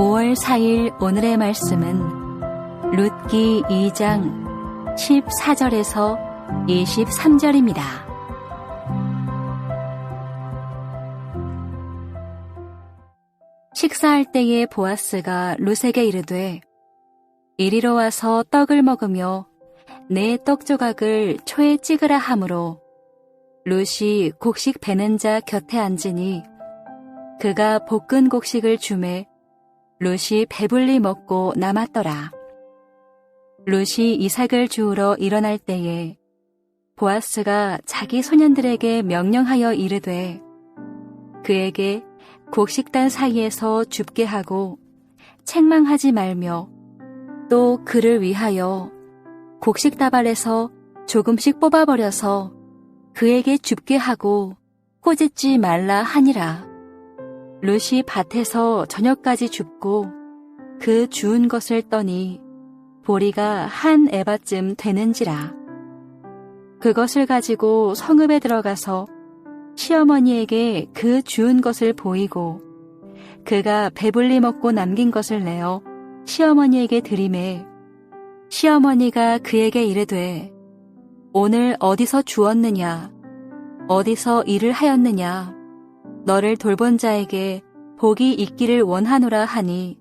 5월 4일 오늘의 말씀은 룻기 2장 14절에서 23절입니다. 식사할 때에 보아스가 룻에게 이르되 이리로 와서 떡을 먹으며 내 떡 조각을 초에 찍으라 하므로 룻이 곡식 베는 자 곁에 앉으니 그가 볶은 곡식을 주매 룻이 배불리 먹고 남았더라. 룻이 이삭을 주우러 일어날 때에 보아스가 자기 소년들에게 명령하여 이르되 그에게 곡식단 사이에서 줍게 하고 책망하지 말며 또 그를 위하여 곡식 다발에서 조금씩 뽑아버려서 그에게 줍게 하고 꼬집지 말라 하니라. 룻이 밭에서 저녁까지 줍고 그 주운 것을 떠니 보리가 한 에바쯤 되는지라. 그것을 가지고 성읍에 들어가서 시어머니에게 그 주운 것을 보이고 그가 배불리 먹고 남긴 것을 내어 시어머니에게 드림에 시어머니가 그에게 이르되 오늘 어디서 주었느냐 어디서 일을 하였느냐 너를 돌본 자에게 복이 있기를 원하노라 하니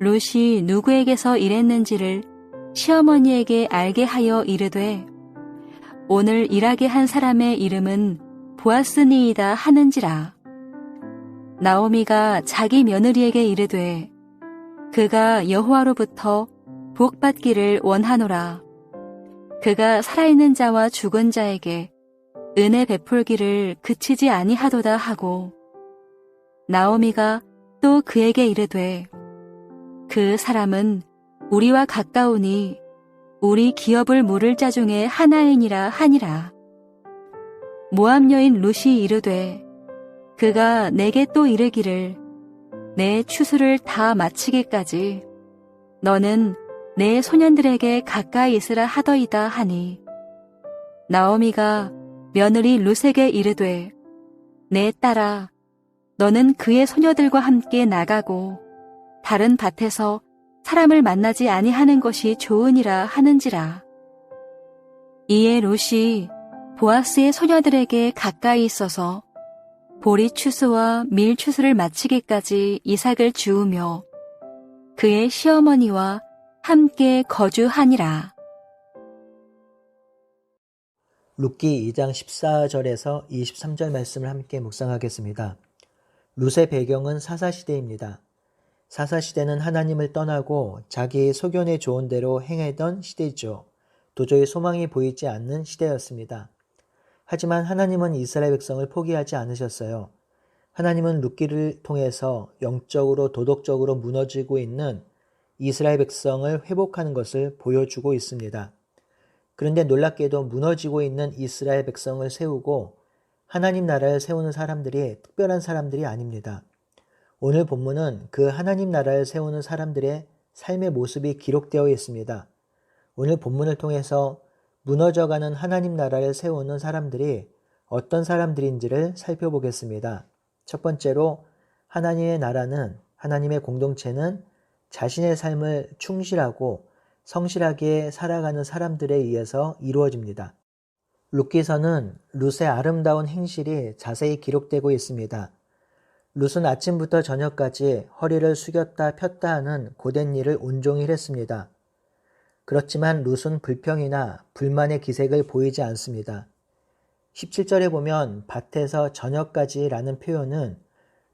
룻이 누구에게서 일했는지를 시어머니에게 알게 하여 이르되 오늘 일하게 한 사람의 이름은 보아스니이다 하는지라. 나오미가 자기 며느리에게 이르되 그가 여호와로부터 복 받기를 원하노라. 그가 살아있는 자와 죽은 자에게 은혜 베풀기를 그치지 아니하도다 하고 나오미가 또 그에게 이르되 그 사람은 우리와 가까우니 우리 기업을 물을 자 중에 하나이니라 하니라. 모함 여인 룻이 이르되 그가 내게 또 이르기를 내 추수를 다 마치기까지 너는 내 소년들에게 가까이 있으라 하더이다 하니 나오미가 며느리 룻에게 이르되 내 딸아 너는 그의 소녀들과 함께 나가고 다른 밭에서 사람을 만나지 아니하는 것이 좋으니라 하는지라 이에 룻이 보아스의 소녀들에게 가까이 있어서 보리 추수와 밀 추수를 마치기까지 이삭을 주우며 그의 시어머니와 함께 거주하니라. 룻기 2장 14절에서 23절 말씀을 함께 묵상하겠습니다. 룻의 배경은 사사시대입니다. 사사시대는 하나님을 떠나고 자기의 소견에 좋은 대로 행하던 시대죠. 도저히 소망이 보이지 않는 시대였습니다. 하지만 하나님은 이스라엘 백성을 포기하지 않으셨어요. 하나님은 룻기를 통해서 영적으로 도덕적으로 무너지고 있는 이스라엘 백성을 회복하는 것을 보여주고 있습니다. 그런데 놀랍게도 무너지고 있는 이스라엘 백성을 세우고 하나님 나라를 세우는 사람들이 특별한 사람들이 아닙니다. 오늘 본문은 그 하나님 나라를 세우는 사람들의 삶의 모습이 기록되어 있습니다. 오늘 본문을 통해서 무너져가는 하나님 나라를 세우는 사람들이 어떤 사람들인지를 살펴보겠습니다. 첫 번째로 하나님의 나라는 하나님의 공동체는 자신의 삶을 충실하고 성실하게 살아가는 사람들에 의해서 이루어집니다. 룻기서는 룻의 아름다운 행실이 자세히 기록되고 있습니다. 룻은 아침부터 저녁까지 허리를 숙였다 폈다 하는 고된 일을 온종일 했습니다. 그렇지만 룻은 불평이나 불만의 기색을 보이지 않습니다. 17절에 보면 밭에서 저녁까지라는 표현은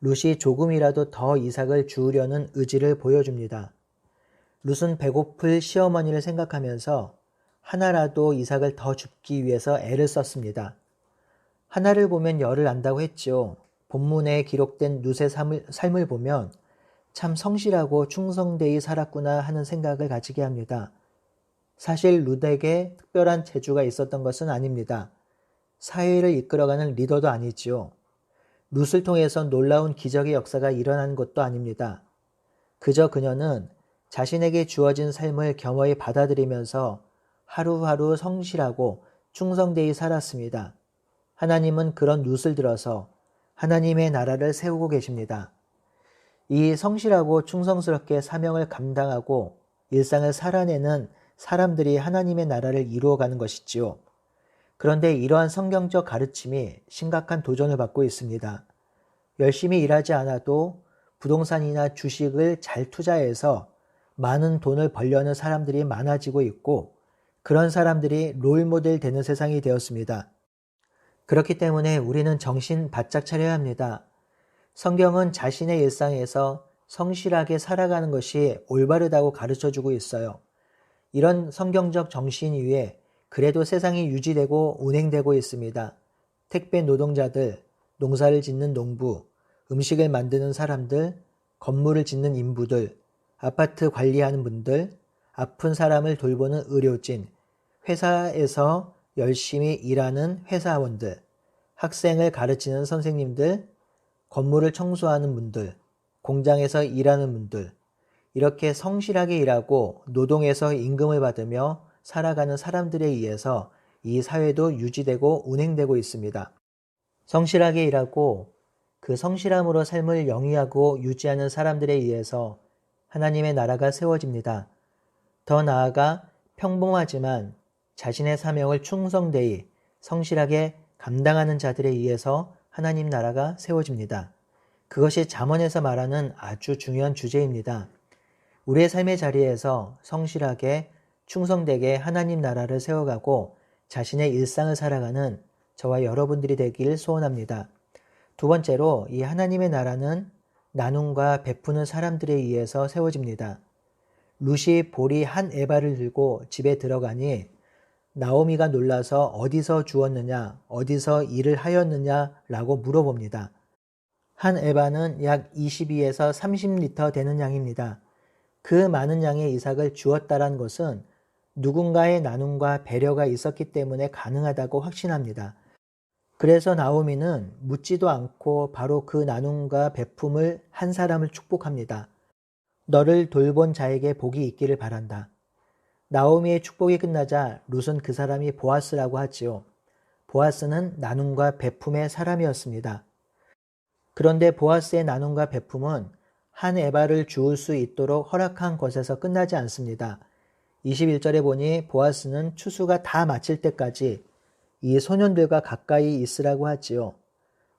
룻이 조금이라도 더 이삭을 주우려는 의지를 보여줍니다. 룻은 배고플 시어머니를 생각하면서 하나라도 이삭을 더 줍기 위해서 애를 썼습니다. 하나를 보면 열을 안다고 했죠. 본문에 기록된 룻의 삶을, 삶을 보면 참 성실하고 충성되이 살았구나 하는 생각을 가지게 합니다. 사실 룻에게 특별한 재주가 있었던 것은 아닙니다. 사회를 이끌어가는 리더도 아니지요. 룻을 통해서 놀라운 기적의 역사가 일어난 것도 아닙니다. 그저 그녀는 자신에게 주어진 삶을 겸허히 받아들이면서 하루하루 성실하고 충성되이 살았습니다. 하나님은 그런 룻을 들어서 하나님의 나라를 세우고 계십니다. 이 성실하고 충성스럽게 사명을 감당하고 일상을 살아내는 사람들이 하나님의 나라를 이루어가는 것이지요. 그런데 이러한 성경적 가르침이 심각한 도전을 받고 있습니다. 열심히 일하지 않아도 부동산이나 주식을 잘 투자해서 많은 돈을 벌려는 사람들이 많아지고 있고 그런 사람들이 롤모델 되는 세상이 되었습니다. 그렇기 때문에 우리는 정신 바짝 차려야 합니다. 성경은 자신의 일상에서 성실하게 살아가는 것이 올바르다고 가르쳐 주고 있어요. 이런 성경적 정신 위에 그래도 세상이 유지되고 운행되고 있습니다. 택배 노동자들, 농사를 짓는 농부, 음식을 만드는 사람들, 건물을 짓는 인부들, 아파트 관리하는 분들, 아픈 사람을 돌보는 의료진, 회사에서 열심히 일하는 회사원들, 학생을 가르치는 선생님들, 건물을 청소하는 분들, 공장에서 일하는 분들, 이렇게 성실하게 일하고 노동에서 임금을 받으며 살아가는 사람들에 의해서 이 사회도 유지되고 운행되고 있습니다. 성실하게 일하고 그 성실함으로 삶을 영위하고 유지하는 사람들에 의해서 하나님의 나라가 세워집니다. 더 나아가 평범하지만 자신의 사명을 충성되이 성실하게 감당하는 자들에 의해서 하나님 나라가 세워집니다. 그것이 잠언에서 말하는 아주 중요한 주제입니다. 우리의 삶의 자리에서 성실하게 충성되게 하나님 나라를 세워가고 자신의 일상을 살아가는 저와 여러분들이 되길 소원합니다. 두 번째로 이 하나님의 나라는 나눔과 베푸는 사람들에 의해서 세워집니다. 루시 볼이 한 에바를 들고 집에 들어가니 나오미가 놀라서 어디서 주었느냐, 어디서 일을 하였느냐라고 물어봅니다. 한 에바는 약 22에서 30리터 되는 양입니다. 그 많은 양의 이삭을 주었다란 것은 누군가의 나눔과 배려가 있었기 때문에 가능하다고 확신합니다. 그래서 나오미는 묻지도 않고 바로 그 나눔과 베품을 한 사람을 축복합니다. 너를 돌본 자에게 복이 있기를 바란다. 나오미의 축복이 끝나자 룻은 그 사람이 보아스라고 하지요. 보아스는 나눔과 베품의 사람이었습니다. 그런데 보아스의 나눔과 베품은 한 에바를 주울 수 있도록 허락한 것에서 끝나지 않습니다. 21절에 보니 보아스는 추수가 다 마칠 때까지 이 소년들과 가까이 있으라고 하지요.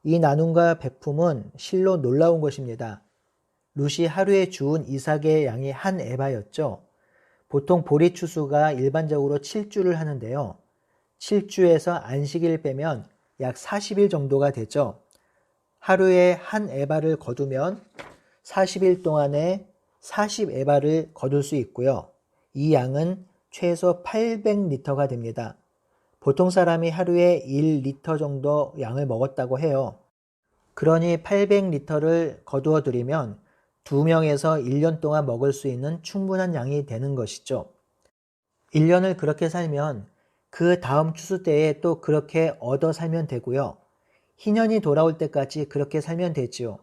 이 나눔과 베품은 실로 놀라운 것입니다. 룻이 하루에 주운 이삭의 양이 한 에바였죠. 보통 보리 추수가 일반적으로 7주를 하는데요. 7주에서 안식일 빼면 약 40일 정도가 되죠. 하루에 한 에바를 거두면 40일 동안에 40에바를 거둘 수 있고요. 이 양은 최소 800리터가 됩니다. 보통 사람이 하루에 1리터 정도 양을 먹었다고 해요. 그러니 800리터를 거두어 들이면 2명에서 1년 동안 먹을 수 있는 충분한 양이 되는 것이죠. 1년을 그렇게 살면 그 다음 추수 때에 또 그렇게 얻어 살면 되고요. 희년이 돌아올 때까지 그렇게 살면 되지요.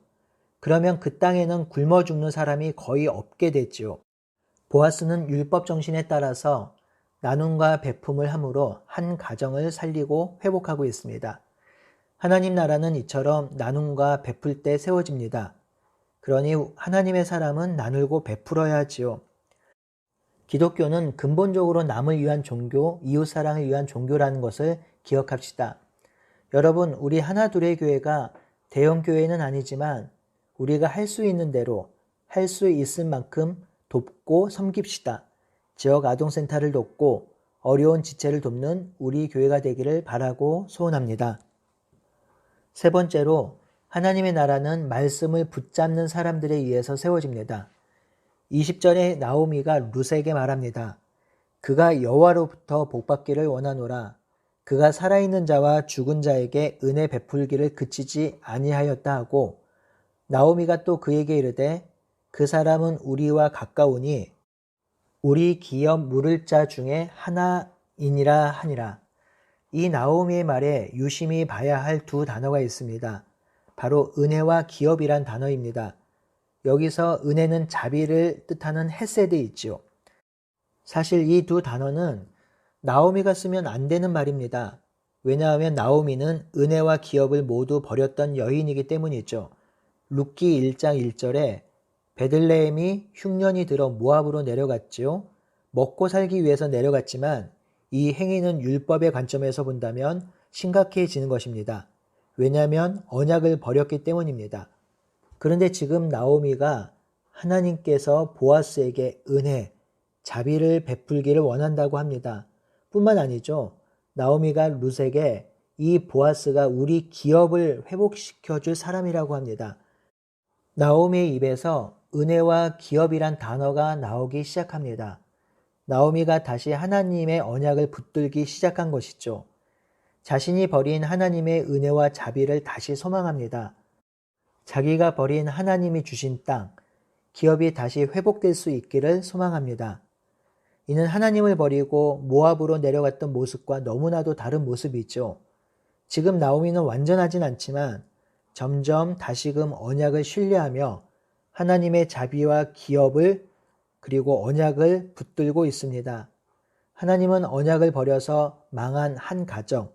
그러면 그 땅에는 굶어 죽는 사람이 거의 없게 되지요. 보아스는 율법 정신에 따라서 나눔과 베품을 함으로 한 가정을 살리고 회복하고 있습니다. 하나님 나라는 이처럼 나눔과 베풀 때 세워집니다. 그러니 하나님의 사람은 나누고 베풀어야 하지요. 기독교는 근본적으로 남을 위한 종교, 이웃사랑을 위한 종교라는 것을 기억합시다. 여러분, 우리 하나둘의 교회가 대형교회는 아니지만 우리가 할 수 있는 대로 할 수 있을 만큼 돕고 섬깁시다. 지역 아동센터를 돕고 어려운 지체를 돕는 우리 교회가 되기를 바라고 소원합니다. 세 번째로 하나님의 나라는 말씀을 붙잡는 사람들에 의해서 세워집니다. 20절에 나오미가 룻에게 말합니다. 그가 여호와로부터 복받기를 원하노라. 그가 살아있는 자와 죽은 자에게 은혜 베풀기를 그치지 아니하였다 하고 나오미가 또 그에게 이르되 그 사람은 우리와 가까우니 우리 기업 물을 자 중에 하나이니라 하니라. 이 나오미의 말에 유심히 봐야 할 두 단어가 있습니다. 바로 은혜와 기업이란 단어입니다. 여기서 은혜는 자비를 뜻하는 헤세드 있지요. 사실 이 두 단어는 나오미가 쓰면 안 되는 말입니다. 왜냐하면 나오미는 은혜와 기업을 모두 버렸던 여인이기 때문이죠. 룻기 1장 1절에 베들레헴이 흉년이 들어 모압으로 내려갔지요. 먹고 살기 위해서 내려갔지만 이 행위는 율법의 관점에서 본다면 심각해지는 것입니다. 왜냐하면 언약을 버렸기 때문입니다. 그런데 지금 나오미가 하나님께서 보아스에게 은혜, 자비를 베풀기를 원한다고 합니다. 뿐만 아니죠. 나오미가 룻에게 이 보아스가 우리 기업을 회복시켜 줄 사람이라고 합니다. 나오미의 입에서 은혜와 기업이란 단어가 나오기 시작합니다. 나오미가 다시 하나님의 언약을 붙들기 시작한 것이죠. 자신이 버린 하나님의 은혜와 자비를 다시 소망합니다. 자기가 버린 하나님이 주신 땅, 기업이 다시 회복될 수 있기를 소망합니다. 이는 하나님을 버리고 모압으로 내려갔던 모습과 너무나도 다른 모습이죠. 지금 나오미는 완전하진 않지만 점점 다시금 언약을 신뢰하며 하나님의 자비와 기업을 그리고 언약을 붙들고 있습니다. 하나님은 언약을 버려서 망한 한 가정,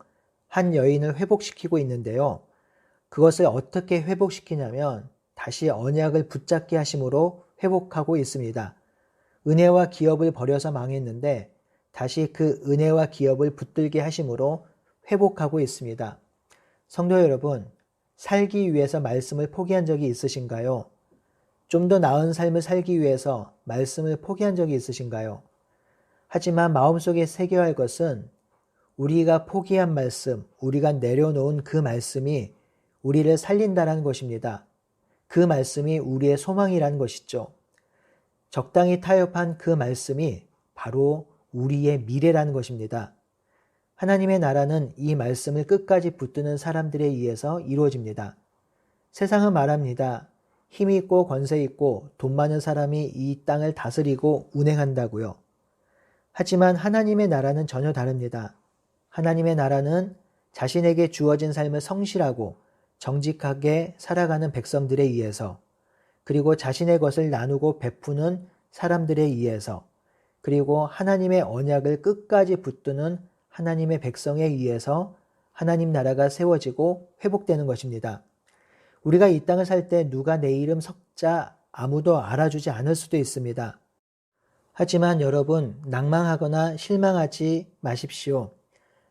한 여인을 회복시키고 있는데요. 그것을 어떻게 회복시키냐면 다시 언약을 붙잡게 하심으로 회복하고 있습니다. 은혜와 기업을 버려서 망했는데 다시 그 은혜와 기업을 붙들게 하심으로 회복하고 있습니다. 성도 여러분, 살기 위해서 말씀을 포기한 적이 있으신가요? 좀 더 나은 삶을 살기 위해서 말씀을 포기한 적이 있으신가요? 하지만 마음속에 새겨야 할 것은 우리가 포기한 말씀, 우리가 내려놓은 그 말씀이 우리를 살린다라는 것입니다. 그 말씀이 우리의 소망이라는 것이죠. 적당히 타협한 그 말씀이 바로 우리의 미래라는 것입니다. 하나님의 나라는 이 말씀을 끝까지 붙드는 사람들에 의해서 이루어집니다. 세상은 말합니다. 힘 있고 권세 있고 돈 많은 사람이 이 땅을 다스리고 운행한다고요. 하지만 하나님의 나라는 전혀 다릅니다. 하나님의 나라는 자신에게 주어진 삶을 성실하고 정직하게 살아가는 백성들에 의해서 그리고 자신의 것을 나누고 베푸는 사람들에 의해서 그리고 하나님의 언약을 끝까지 붙드는 하나님의 백성에 의해서 하나님 나라가 세워지고 회복되는 것입니다. 우리가 이 땅을 살 때 누가 내 이름 석자 아무도 알아주지 않을 수도 있습니다. 하지만 여러분 낭망하거나 실망하지 마십시오.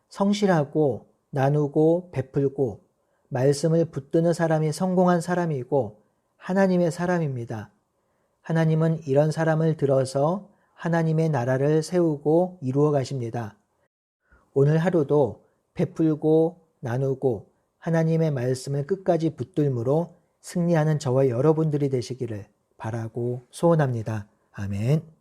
성실하고 나누고 베풀고 말씀을 붙드는 사람이 성공한 사람이고 하나님의 사람입니다. 하나님은 이런 사람을 들어서 하나님의 나라를 세우고 이루어 가십니다. 오늘 하루도 베풀고 나누고 하나님의 말씀을 끝까지 붙들므로 승리하는 저와 여러분들이 되시기를 바라고 소원합니다. 아멘.